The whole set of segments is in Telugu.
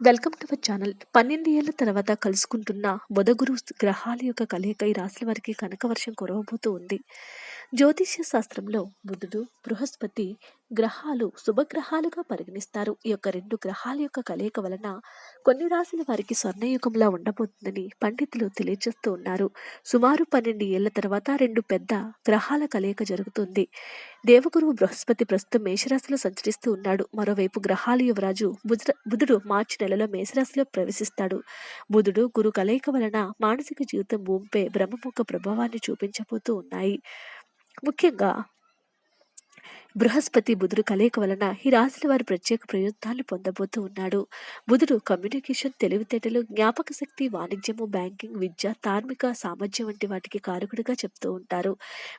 Welcome to our channel. పన్నెండు ఏళ్ళ తర్వాత కలుసుకుంటున్న బుధగురు గ్రహాల యొక్క కలయిక ఈ రాశుల వారికి కనక వర్షం కురవబోతూ ఉంది. జ్యోతిష్య శాస్త్రంలో బుధుడు బృహస్పతి గ్రహాలు శుభగ్రహాలుగా పరిగణిస్తారు. ఈ యొక్క రెండు గ్రహాల యొక్క కలయిక వలన కొన్ని రాశుల వారికి స్వర్ణయుగంలా ఉండబోతుందని పండితులు తెలియజేస్తూ ఉన్నారు. సుమారు పన్నెండు ఏళ్ళ తర్వాత రెండు పెద్ద గ్రహాల కలయిక జరుగుతుంది. దేవగురువు బృహస్పతి ప్రస్తుతం మేషరాశిలో సంచరిస్తూ ఉన్నాడు. మరోవైపు గ్రహాల యువరాజు బుధ బుధుడు మార్చి నెలలో మేషరాశిలో ప్రవేశిస్తాడు. బుధుడు గురు కలయిక వలన మానసిక జీవితం భూమిపై బ్రహ్మముఖ ప్రభావాన్ని చూపించబోతూ ఉన్నాయి. ముఖ్యంగా బృహస్పతి బుధుడు కలయిక వలన ఈ రాశుల వారి ప్రత్యేక ప్రయోజనాలు పొందబోతూ ఉన్నాడు. బుధుడు కమ్యూనికేషన్ తెలివితేటలు జ్ఞాపక శక్తి వాణిజ్యము బ్యాంకింగ్ విద్య ధార్మిక సామర్థ్యం వంటి వాటికి కారకుడిగా చెప్తూ ఉంటారు.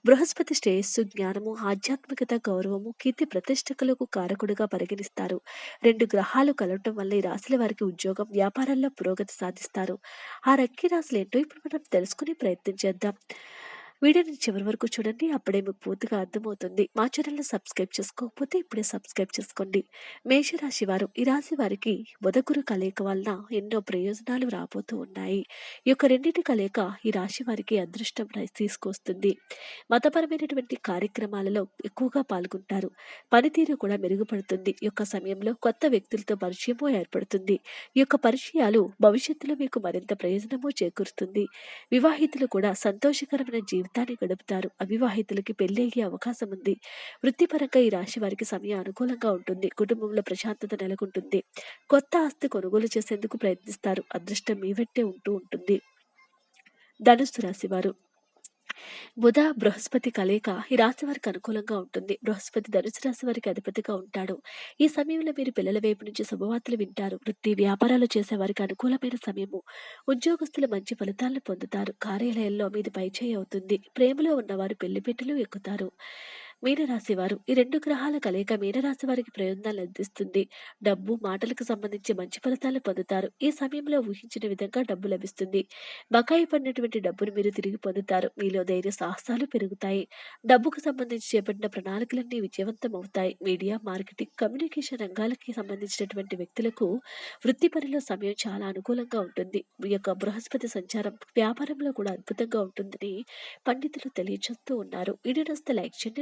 బృహస్పతి శ్రేయస్సు జ్ఞానము ఆధ్యాత్మికత గౌరవము కీర్తి ప్రతిష్టకులకు కారకుడిగా పరిగణిస్తారు. రెండు గ్రహాలు కలవటం వల్ల ఈ రాశుల వారికి ఉద్యోగం వ్యాపారాల్లో పురోగతి సాధిస్తారు. ఆ రక్కి రాశులు ఏంటో ఇప్పుడు మనం తెలుసుకుని ప్రయత్నం చేద్దాం. వీడియోని చివరి వరకు చూడండి అప్పుడే మీకు పూర్తిగా అర్థమవుతుంది. మా ఛానల్ని సబ్స్క్రైబ్ చేసుకోకపోతే ఇప్పుడే సబ్స్క్రైబ్ చేసుకోండి. మేషరాశి వారు ఈ రాశి వారికి బుధగురు కలయిక వలన ఎన్నో ప్రయోజనాలు రాబోతూ ఉన్నాయి. ఈ యొక్క రెండింటి కలయిక ఈ రాశి వారికి అదృష్టం తీసుకొస్తుంది. మతపరమైనటువంటి కార్యక్రమాలలో ఎక్కువగా పాల్గొంటారు. పనితీరు కూడా మెరుగుపడుతుంది. ఈ యొక్క సమయంలో కొత్త వ్యక్తులతో పరిచయము ఏర్పడుతుంది. ఈ యొక్క పరిచయాలు భవిష్యత్తులో మీకు మరింత ప్రయోజనము చేకూరుతుంది. వివాహితులు కూడా సంతోషకరమైన జీవితం జీవితాన్ని గడుపుతారు. అవివాహితులకి పెళ్ళయ్యే అవకాశం ఉంది. వృత్తిపరంగా ఈ రాశి వారికి సమయం అనుకూలంగా ఉంటుంది. కుటుంబంలో ప్రశాంతత నెలకొంటుంది. కొత్త ఆస్తి కొనుగోలు చేసేందుకు ప్రయత్నిస్తారు. అదృష్టం మీ వెంటే ఉంటూ ఉంటుంది. ధనుస్సు రాశి వారు. బుధ బృహస్పతి కలయిక ఈ రాశి వారికి అనుకూలంగా ఉంటుంది. బృహస్పతి ధనుసు రాశి వారికి అధిపతిగా ఉంటాడు. ఈ సమయంలో మీరు పిల్లల వైపు నుంచి శుభవార్తలు వింటారు. వృత్తి వ్యాపారాలు చేసే వారికి అనుకూలమైన సమయము. ఉద్యోగస్తులు మంచి ఫలితాలను పొందుతారు. కార్యాలయంలో మీది పైచేయి అవుతుంది. ప్రేమలో ఉన్నవారు పెళ్ళిపెట్టెలు ఎక్కుతారు. మీనరాశి వారు ఈ రెండు గ్రహాల కలయిక మీనరాశి వారికి ప్రయోజనాలు అందిస్తుంది. డబ్బు మాటలకు సంబంధించి మంచి ఫలితాలు పొందుతారు. ఈ సమయంలో ఊహించిన విధంగా డబ్బు లభిస్తుంది. బకాయి పడినటువంటి డబ్బును మీరు తిరిగి పొందుతారు. మీలో ధైర్య సాహసాలు పెరుగుతాయి. డబ్బుకు సంబంధించి చేపట్టిన ప్రణాళికలన్నీ విజయవంతం అవుతాయి. మీడియా మార్కెటింగ్ కమ్యూనికేషన్ రంగాలకి సంబంధించినటువంటి వ్యక్తులకు వృత్తి పనిలో సమయం చాలా అనుకూలంగా ఉంటుంది. మీ యొక్క బృహస్పతి సంచారం వ్యాపారంలో కూడా అద్భుతంగా ఉంటుందని పండితులు తెలియజేస్తూ ఉన్నారు. వీడియో నస్తే లైక్ చేయండి